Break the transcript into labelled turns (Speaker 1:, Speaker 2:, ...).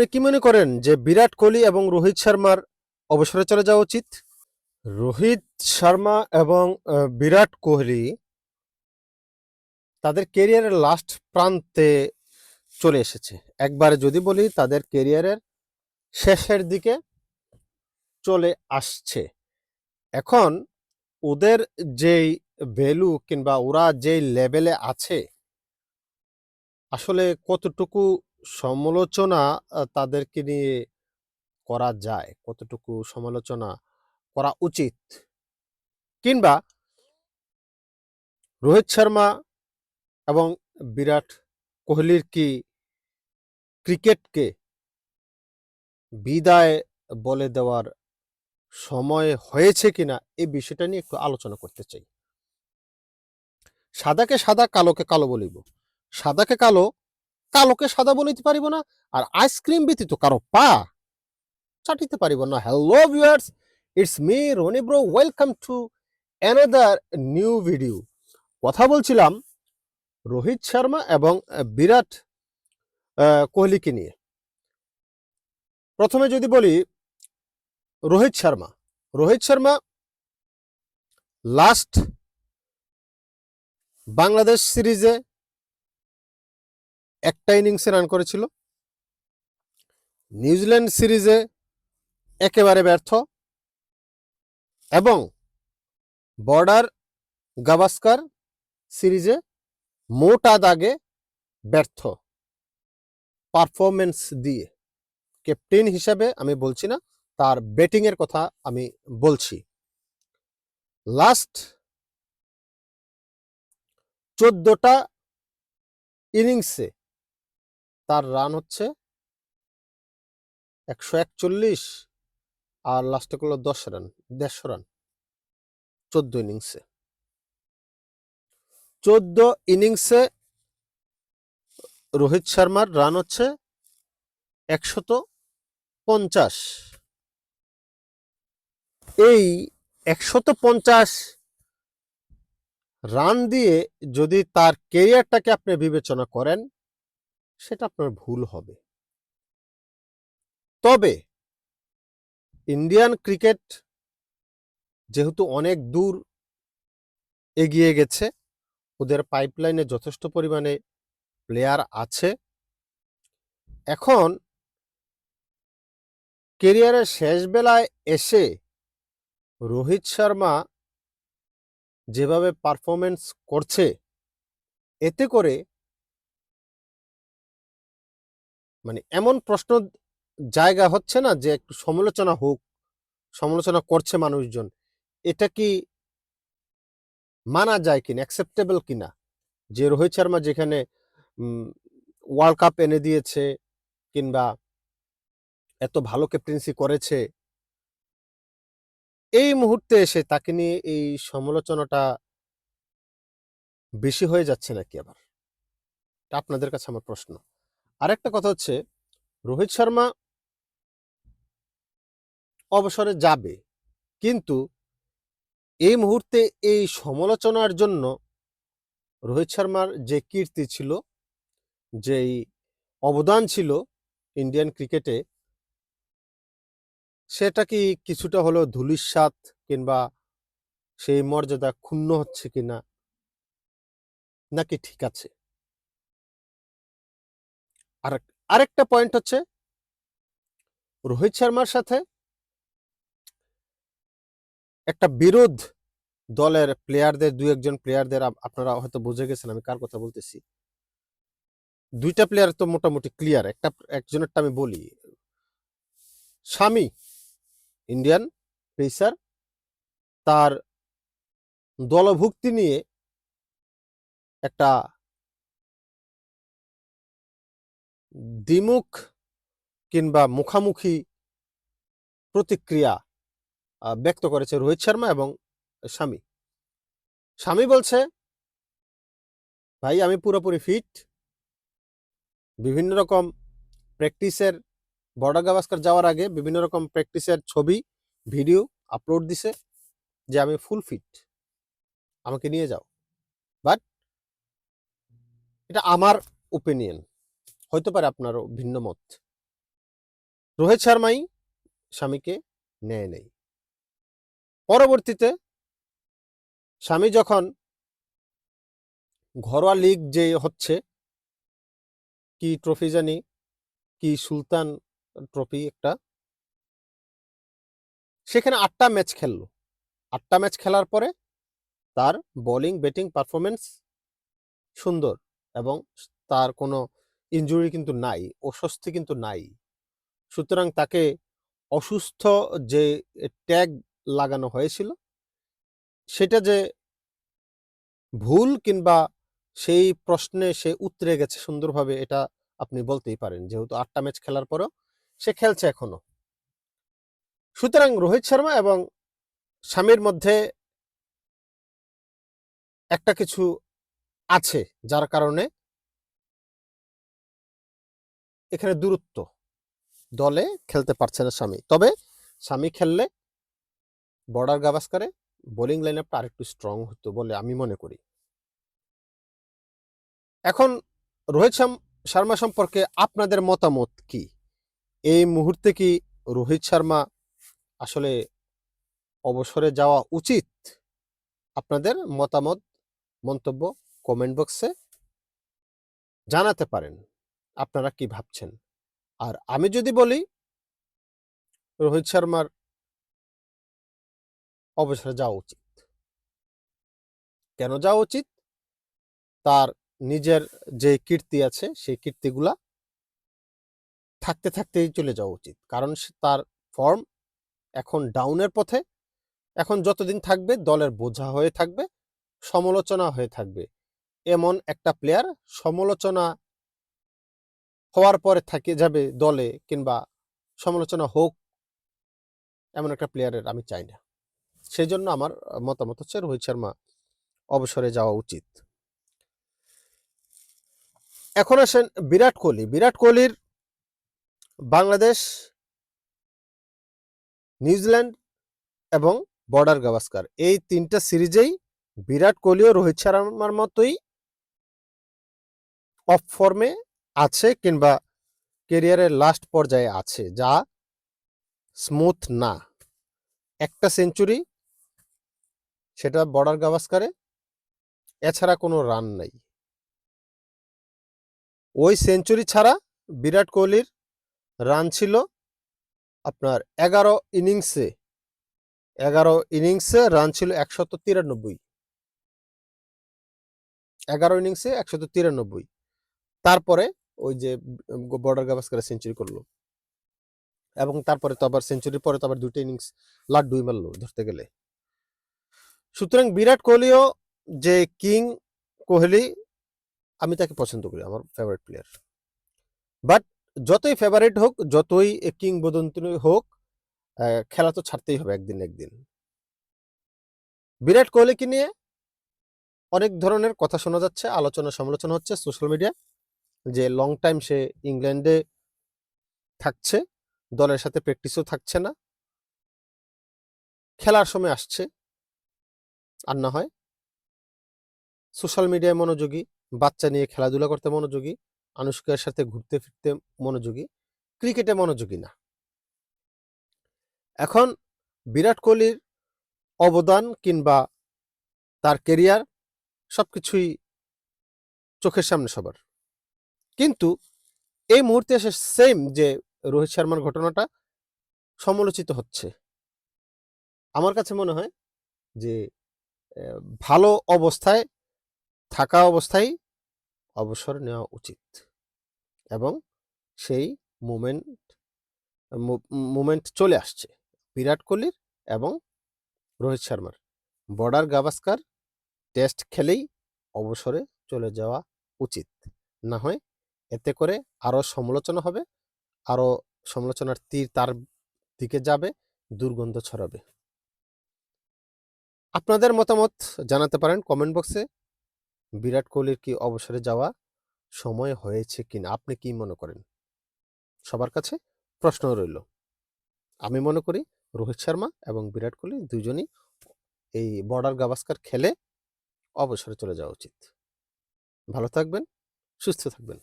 Speaker 1: আপনি কি মনে করেন যে বিরাট কোহলি এবং রোহিত শর্মার অবসরে চলে যাওয়া উচিত? রোহিত শর্মা এবং বিরাট কোহলি তাদের কেরিয়ারের লাস্ট প্রান্তে চলে এসেছে। একবারে যদি বলি, তাদের কেরিয়ারের শেষের দিকে চলে আসছে। এখন ওদের যেই ভ্যালু কিংবা ওরা যেই লেভেলে আছে, আসলে কতটুকু সমালোচনা তাদেরকে নিয়ে করা যায়, কতটুকু সমালোচনা করা উচিত? কিংবা রোহিত শর্মা এবং বিরাট কোহলির কি ক্রিকেটকে বিদায় বলে দেওয়ার সময় হয়েছে কিনা এই বিষয়টা নিয়ে একটু আলোচনা করতে চাই। সাদাকে সাদা, কালোকে কালো বলিব। সাদাকে কালো কালোকে সাদা বলিতে পারিব না, আর আইসক্রিম ব্যতীত কারও পা চাটিতে পারিব না। Hello viewers it's me Roni bro welcome to another new video কথা বলছিলাম রোহিত শর্মা এবং বিরাট কোহলিকে নিয়ে। প্রথমে যদি বলি রোহিত শর্মা। রোহিত শর্মা লাস্ট বাংলাদেশ সিরিজে একটা ইনিংসে রান করেছিল। নিউজিল্যান্ড সিরিজে একেবারে ব্যর্থ। এবং বর্ডার গাভাস্কার সিরিজে মোটা দাগে ব্যর্থ। পারফরমেন্স দিয়ে। ক্যাপ্টেন হিসাবে আমি বলছি না, তার ব্যাটিং এর কথা আমি বলছি। লাস্ট চোদ্দটা ইনিংসে তার রান হচ্ছে একশো একচল্লিশ আর লাস্টে করল দশ রান দেড়শো রান চোদ্দ ইনিংসে চোদ্দ ইনিংসে রোহিত শর্মার রান হচ্ছে একশত পঞ্চাশ। এই একশত পঞ্চাশ রান দিয়ে যদি তার কেরিয়ারটাকে আপনি বিবেচনা করেন সেটা আপনার ভুল হবে। তবে ইন্ডিয়ান ক্রিকেট যেহেতু অনেক দূর এগিয়ে গেছে, ওদের পাইপলাইনে যথেষ্ট পরিমাণে প্লেয়ার আছে। এখন কেরিয়ারের শেষ বেলায় এসে রোহিত শর্মা যেভাবে পারফরমেন্স করছে, এতে করে মানে এমন প্রশ্ন জায়গা হচ্ছে না যে একটু সমালোচনা হোক, সমালোচনা করছে মানুষজন। এটা কি মানা যায় কিনা অ্যাকসেপ্টেবল কিনা? যে রোহিত শর্মা যেখানে ওয়ার্ল্ড কাপ এনে দিয়েছে কিংবা এত ভালো ক্যাপ্টেন্সি করেছে, এই মুহূর্তে এসে তাকে নিয়ে এই সমালোচনাটা বেশি হয়ে যাচ্ছে নাকি আবার? আপনাদের কাছে আমার প্রশ্ন। আরেকটা কথা হচ্ছে, রোহিত শর্মা অবসরে যাবে, কিন্তু এই মুহূর্তে এই সমালোচনার জন্য রোহিত শর্মার যে কীর্তি ছিল, যেই অবদান ছিল ইন্ডিয়ান ক্রিকেটে, সেটা কি কিছুটা হলো ধুলিস্বাত কিংবা সেই মর্যাদা ক্ষুণ্ণ হচ্ছে কিনা, নাকি ঠিক আছে? আর আরেকটা পয়েন্ট হচ্ছে রোহিত শর্মার সাথে একটা বিরোধ দলের প্লেয়ারদের দু একজন প্লেয়ারদের আপনারা হয়তো বুঝে গেছেন আমি কার কথা বলতেছি। দুইটা প্লেয়ার তো মোটামুটি ক্লিয়ার একটা, একজনেরটা আমি বলি। স্বামী ইন্ডিয়ান পেসার তার দলভুক্তি নিয়ে একটা দ্বিমুখ কিংবা মুখামুখি প্রতিক্রিয়া ব্যক্ত করেছে রোহিত শর্মা এবং স্বামী। স্বামী বলছে, ভাই, আমি পুরোপুরি ফিট বিভিন্ন রকম প্র্যাকটিসের বর্ডার গাভাস্কার যাওয়ার আগে বিভিন্ন রকম প্র্যাকটিসের ছবি ভিডিও আপলোড দিছে যে আমি ফুল ফিট আমাকে নিয়ে যাও। বাট এটা আমার ওপিনিয়ন হইতে পারে আপনারও ভিন্ন মত। রোহিত শর্মাই স্বামীকে নেয় নেই। পরবর্তীতে স্বামী যখন ঘরোয়া লিগ যে হচ্ছে, কি ট্রফি জানি, কি সুলতান ট্রফি একটা, সেখানে আটটা ম্যাচ খেললো। আটটা ম্যাচ খেলার পরে তার বোলিং ব্যাটিং পারফরমেন্স সুন্দর এবং তার কোনো ইনজুরি কিন্তু নাই, অস্বস্তি কিন্তু নাই। সুতরাং তাকে অসুস্থ যে ট্যাগ লাগানো হয়েছিল, সেটা যে ভুল কিংবা সেই প্রশ্নে সে উতরে গেছে সুন্দরভাবে, এটা আপনি বলতেই পারেন। যেহেতু আটটা ম্যাচ খেলার পরও সে খেলছে এখনও। সুতরাং রোহিত শর্মা এবং স্বামীর মধ্যে একটা কিছু আছে, যার কারণে এখানে দূরত্ব। দলে খেলতে পারছে না স্বামী। তবে স্বামী খেললে বর্ডার গাভাস্কারে বোলিং লাইন আপটা আরেকটু স্ট্রং হতো বলে আমি মনে করি। এখন রোহিত শর্মা সম্পর্কে আপনাদের মতামত কি? এই মুহূর্তে কি রোহিত শর্মা আসলে অবসরে যাওয়া উচিত? আপনাদের মতামত, মন্তব্য কমেন্ট বক্সে জানাতে পারেন। আপনারা কি ভাবছেন? আর আমি যদি বলি রোহিত শর্মার অবসরে যাওয়া উচিত। কেন যাওয়া উচিত? তার নিজের যে কীর্তি আছে, সেই কীর্তিগুলা থাকতে থাকতেই চলে যাওয়া উচিত। কারণ তার ফর্ম এখন ডাউনের পথে। এখন যতদিন থাকবে, দলের বোঝা হয়ে থাকবে, সমালোচনা হয়ে থাকবে। এমন একটা প্লেয়ার সমালোচনা হওয়ার পরে থাকে যাবে দলে কিংবা সমালোচনা হোক, এমন একটা প্লেয়ারের আমি চাই না। সেই জন্য আমার মতামত হচ্ছে রোহিত শর্মা অবসরে যাওয়া উচিত। এখন আসেন বিরাট কোহলি। বিরাট কোহলির বাংলাদেশ, নিউজিল্যান্ড এবং বর্ডার গাভাস্কার। এই তিনটা সিরিজেই বিরাট কোহলি ও রোহিত শর্মার মতোই অফ ফর্মে আছে কিংবা কেরিয়ারের লাস্ট পর্যায়ে আছে, যা স্মুথ না। একটা সেঞ্চুরি সেটা বর্ডার গাভাস্কারে, এছাড়া কোনো রান নাই। ওই সেঞ্চুরি ছাড়া বিরাট কোহলির রান ছিল আপনার এগারো ইনিংসে এগারো ইনিংসে রান ছিল একশত তিরানব্বই। এগারো ইনিংসে একশত তিরানব্বই। তারপরে ওই যে বর্ডার গাভাস্কারে সেঞ্চুরি করল। এবং তারপরে তো আবার সেঞ্চুরির পরে তো আবার দুটো ইনিংস লাড্ডুই মারলো ধরতে গেলে। সুতরাং বিরাট কোহলিও যে কিং কোহলি, আমি তাকে পছন্দ করি, আমার ফেভারিট প্লেয়ার বাট যতই ফেভারিট হোক, যতই কিংবদন্তি হোক খেলা তো ছাড়তেই হবে একদিন একদিন। বিরাট কোহলিকে নিয়ে অনেক ধরনের কথা শোনা যাচ্ছে আলোচনা সমালোচনা হচ্ছে সোশ্যাল মিডিয়া যে লং টাইম সে ইংল্যান্ডে থাকছে, দলের সাথে প্র্যাকটিসও থাকছে না। খেলার সময় আসছে, আর না হয়। সোশ্যাল মিডিয়ায় মনোযোগী, বাচ্চা নিয়ে খেলাধুলা করতে মনোযোগী, আনুষ্কার সাথে ঘুরতে ফিরতে মনোযোগী ক্রিকেটে মনোযোগী না। এখন বিরাট কোহলির অবদান কিংবা তার কেরিয়ার সবকিছুই চোখের সামনে সবার। কিন্তু এই মুহূর্তে এসে সেম যে রোহিত শর্মার ঘটনাটা সমালোচিত হচ্ছে। আমার কাছে মনে হয় যে ভালো অবস্থায়, থাকা অবস্থায় অবসর নেওয়া উচিত এবং সেই মুমেন্ট মুমেন্ট চলে আসছে। বিরাট কোহলির এবং রোহিত শর্মার। বর্ডার গাভাস্কার টেস্ট খেলেই অবসরে চলে যাওয়া উচিত। না হয় এতে করে আরও সমালোচনা হবে আরও সমালোচনার তীর তার দিকে যাবে, দুর্গন্ধ ছড়াবে। আপনাদের মতামত জানাতে পারেন কমেন্ট বক্সে। বিরাট কোহলির কি অবসরে যাওয়া সময় হয়েছে কিনা? আপনি কি মনে করেন? সবার কাছে প্রশ্ন রইল। আমি মনে করি রোহিত শর্মা এবং বিরাট কোহলি দুজনই এই বর্ডার গাভাস্কার খেলে অবসরে চলে যাওয়া উচিত। ভালো থাকবেন, সুস্থ থাকবেন।